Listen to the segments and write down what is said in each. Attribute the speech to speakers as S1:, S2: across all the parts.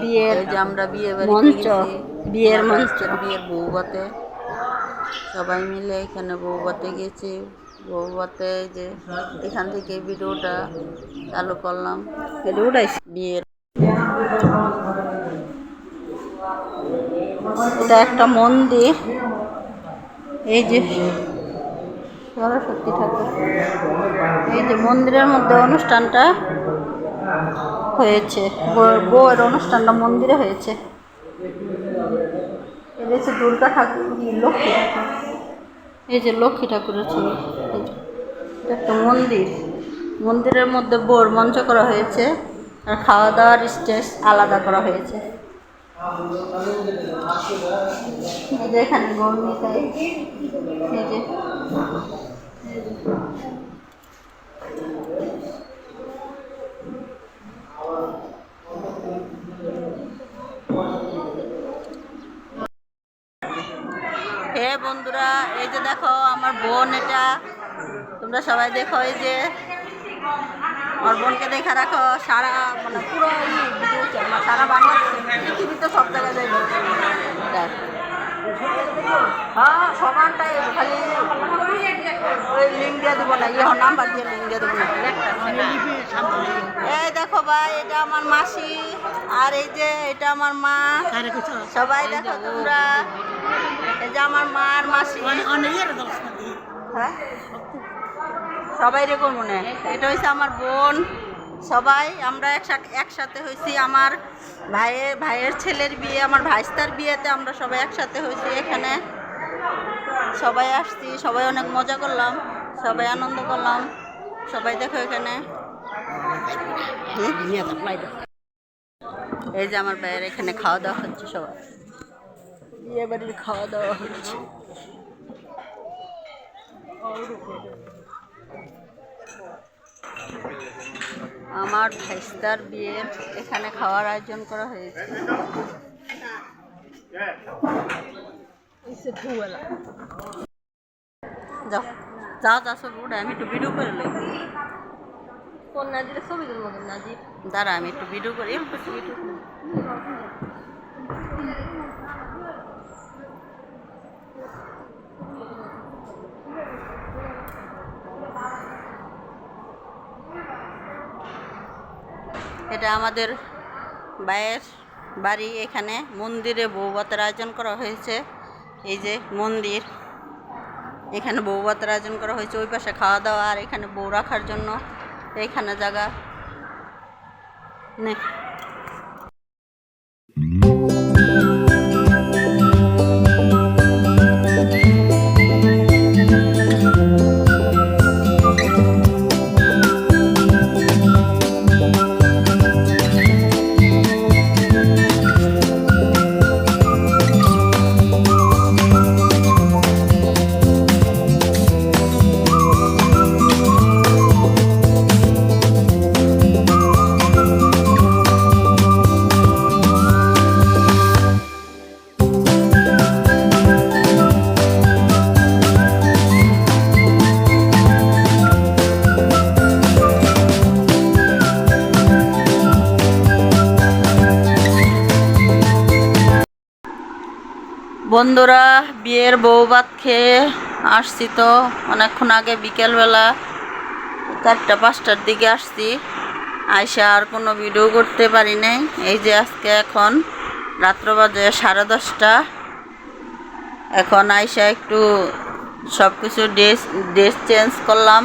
S1: বিয়ের
S2: আমরা বিয়ে
S1: মঞ্চ বিয়ের মঞ্চ।
S2: বিয়ের বউবাতে। সবাই মিলে এখানে বউবাতে গেছি। বউবাতে এই যে এখান থেকে ভিডিওটা চালু করলাম। বিয়ের
S1: এটা একটা মন্দির। এই যে সরস্বতী ঠাকুর এই যে মন্দিরের মধ্যে অনুষ্ঠানটা হয়েছে। বউ- বউয়ের অনুষ্ঠানটা মন্দিরে হয়েছে। এটা দুর্গা ঠাকুর লক্ষ্মী ঠাকুর। এই যে লক্ষ্মী ঠাকুরের ছবি। এটা একটা মন্দির। মন্দিরের মধ্যে বোর মঞ্চ করা হয়েছে। আর খাওয়া দাওয়ার স্টেজ আলাদা করা হয়েছে। এখানে
S2: হে বন্ধুরা এই যে দেখো আমার বোন এটা। তোমরা সবাই দেখো এই যে। আমার বোনকে দেখা রাখো সারা মানে পুরো সারা বাংলাদেশে পৃথিবীতে সব জায়গায় হ্যাঁ সমানটাই খালি ওই লিঙ্ক দিয়ে দেবো না ইয়ে নাম্বার দিয়ে লিঙ্ক দিয়ে দেবো না। এই দেখো ভাই এটা আমার মাসি আর এই যে এটা আমার মা। সবাই দেখো তোমরা। এই যে আমার মা আর মাসি হ্যাঁ? সবাই এরকম মনে হয়। এটা হচ্ছে আমার বোন। সবাই আমরা একসাথে একসাথে হয়েছি আমার ভাইয়ের ভাইয়ের ছেলের বিয়ে, আমার ভাইস্তার বিয়েতে আমরা সবাই একসাথে হয়েছি এখানে। সবাই আসছি, সবাই অনেক মজা করলাম, সবাই আনন্দ করলাম। সবাই দেখো এখানে। এই যে আমার ভাইয়ের এখানে খাওয়া দাওয়া হচ্ছে সবাই বিয়ে বাড়ির খাওয়া দাওয়া হচ্ছে। আমার ভাইস্তার বিয়ের এখানে খাওয়ার আয়োজন করা হয়েছে। যাও যাও যাও সব উঠে আমি একটু ভিডিও করে লই।
S1: কোন নাজির ছবি তুলবো নাজির?
S2: দাঁড়া আমি একটু ভিডিও করি ভিডিও করি এটা আমাদের বায়ের বাড়ি এখানে। মন্দিরে বৌভাতের আয়োজন করা হয়েছে। এই যে মন্দির, এখানে বৌভাতের আয়োজন করা হয়েছে। ওই পাশে খাওয়া দাওয়া আর এখানে বউ রাখার জন্য এইখানে জায়গা। নে। বন্ধুরা, বিয়ের বউ ভাত খেয়ে আসছি তো। অনেকক্ষণ আগে বিকেলবেলা চারটা, পাঁচটার দিকে আসছি। আইসা আর কোনো ভিডিও করতে পারি নাই। এই যে আজকে এখন রাত্র বাজে সাড়ে দশটা। এখন আইসা একটু সব কিছু ড্রেস ড্রেস চেঞ্জ করলাম।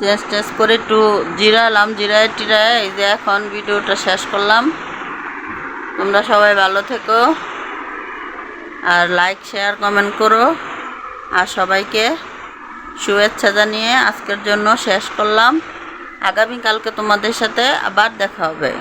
S2: চেঞ্জ, টেঞ্জ করে একটু জিরালাম জিরায় টিরায়। এই যে এখন ভিডিওটা শেষ করলাম। তোমরা সবাই ভালো থেকো। আর লাইক শেয়ার কমেন্ট করো। আর সবাইকে শুভেচ্ছা জানিয়ে আজকের জন্য শেষ করলাম। আগামীকালকে তোমাদের সাথে আবার দেখা হবে।